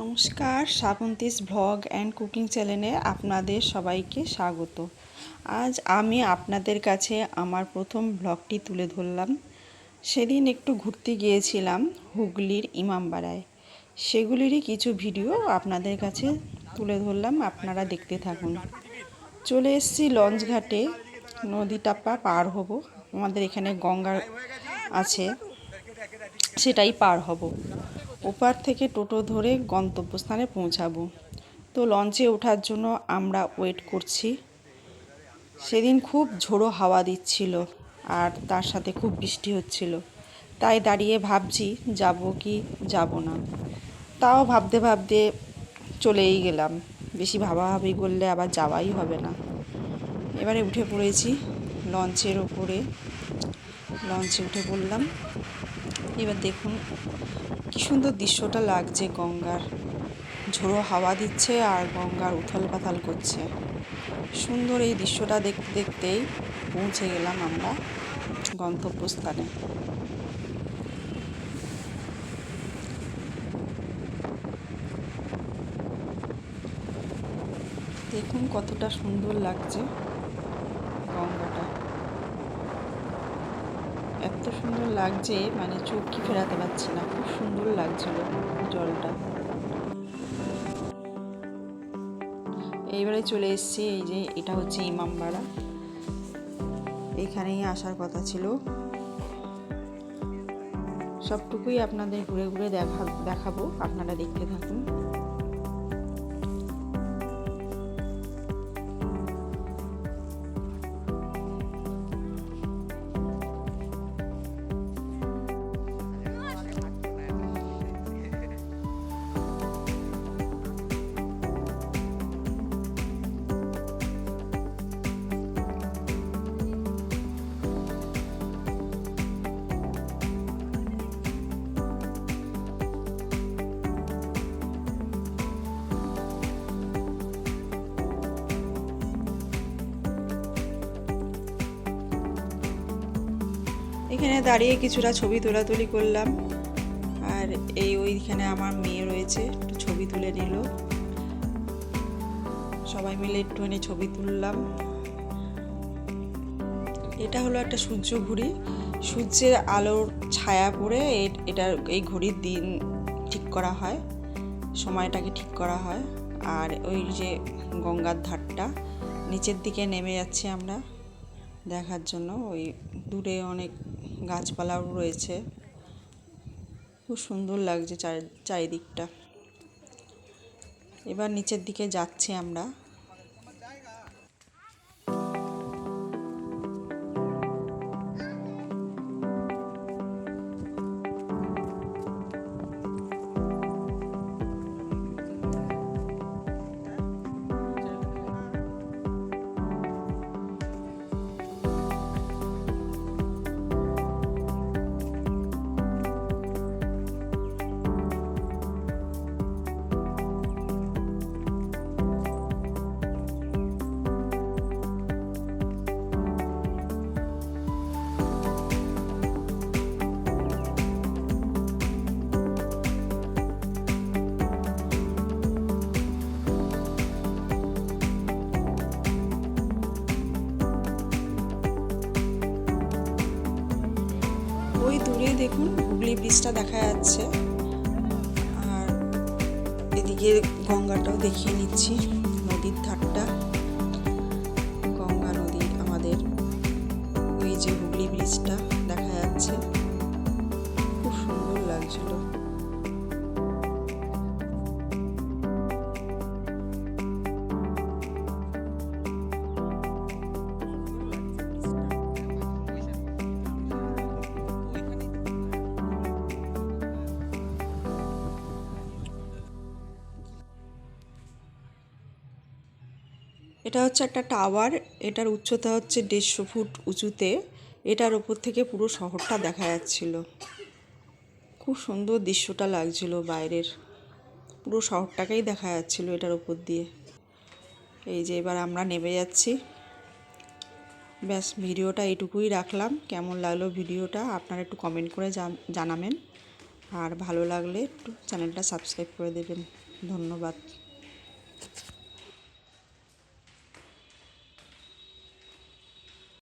নমস্কার Srabanti's vlog and cooking চ্যানেলে আপনাদের সবাইকে স্বাগত। আজ আমি আপনাদের কাছে আমার প্রথম ব্লগটি তুলে ধরলাম। সেদিন একটু ঘুরতে গিয়েছিলাম হুগলির ইমামবাড়ায়। সেগুলিরই কিছু ভিডিও আপনাদের কাছে তুলে ধরলাম, আপনারা দেখতে থাকুন। চলে এসেছি লঞ্চ ঘাটে নদীটাপা পার হব। আমাদের এখানে গঙ্গা আছে। সেটাই পার হব। ওপার থেকে টোটো ধরে গন্তব্যস্থানে পৌঁছাবো। তো লঞ্চে ওঠার জন্য আমরা ওয়েট করছি। সেদিন খুব ঝোড়ো হাওয়া দিচ্ছিল আর তার সাথে খুব বৃষ্টি হচ্ছিল। তাই দাঁড়িয়ে ভাবছি, যাব কি যাব না। তাও ভাবতে ভাবতে চলেই গেলাম। বেশি ভাবাভাবি করলে আবার যাওয়াই হবে না। এবারে উঠে পড়েছি লঞ্চের ওপরে। লঞ্চে উঠে পড়লাম। এবার দেখুন, কি সুন্দর দৃশ্যটা লাগছে গঙ্গার। ঝোড়ো হাওয়া দিচ্ছে আর গঙ্গার উথল পাথাল করছে। সুন্দর এই দৃশ্যটা দেখতে দেখতেই পৌঁছে গেলাম আমরা গন্তব্যস্থানে। দেখুন কতটা সুন্দর লাগছে। সুন্দর লাগছে মানে চোখ কি ফেরাতে পারছি না। খুব সুন্দর লাগছিল জলটা। এইবারে চলে এসেছি, এই যে এটা হচ্ছে ইমামবাড়া। এখানেই আসার কথা ছিল। সবটুকুই আপনাদের ঘুরে ঘুরে দেখা, দেখাবো, আপনারা দেখতে থাকুন। এখানে দাঁড়িয়ে কিছুটা ছবি তোলাতুলি করলাম। আর এই ওইখানে আমার মেয়ে রয়েছে, একটু ছবি তুলে নিল। সবাই মিলে একটুখানি ছবি তুললাম। এটা হলো একটা সূর্য ঘুড়ি। সূর্যের আলোর ছায়া পড়ে এটা এই ঘড়ির দিন ঠিক করা হয়, সময়টাকে ঠিক করা হয়। আর ওই যে গঙ্গার ধারটা, নিচের দিকে নেমে যাচ্ছি আমরা দেখার জন্য। ওই দূরে অনেক গাছপালাও রয়েছে। খুব সুন্দর লাগছে চারিদিকটা এবার নিচের দিকে যাচ্ছি আমরা। ওই দূরে দেখুন হুগলি ব্রিজটা দেখা যাচ্ছে। আর এদিকে গঙ্গাটাও দেখিয়ে নিচ্ছি, নদীর ধারটা। গঙ্গা নদী আমাদের ওই যে হুগলি ব্রিজটা দেখা যাচ্ছে। এটা হচ্ছে একটা টাওয়ার, এটার উচ্চতা হচ্ছে দেড়শো ফুট উঁচুতে। এটার ওপর থেকে পুরো শহরটা দেখা যাচ্ছিল। খুব সুন্দর দৃশ্যটা লাগছিল বাইরের। পুরো শহরটাকেই দেখা যাচ্ছিল এটার ওপর দিয়ে। এই যে এবার আমরা নেমে যাচ্ছি। ব্যাস, ভিডিওটা এইটুকুই রাখলাম। কেমন লাগল ভিডিওটা আপনারা একটু কমেন্ট করে জানাবেন। আর ভালো লাগলে একটু চ্যানেলটা সাবস্ক্রাইব করে দেবেন। ধন্যবাদ।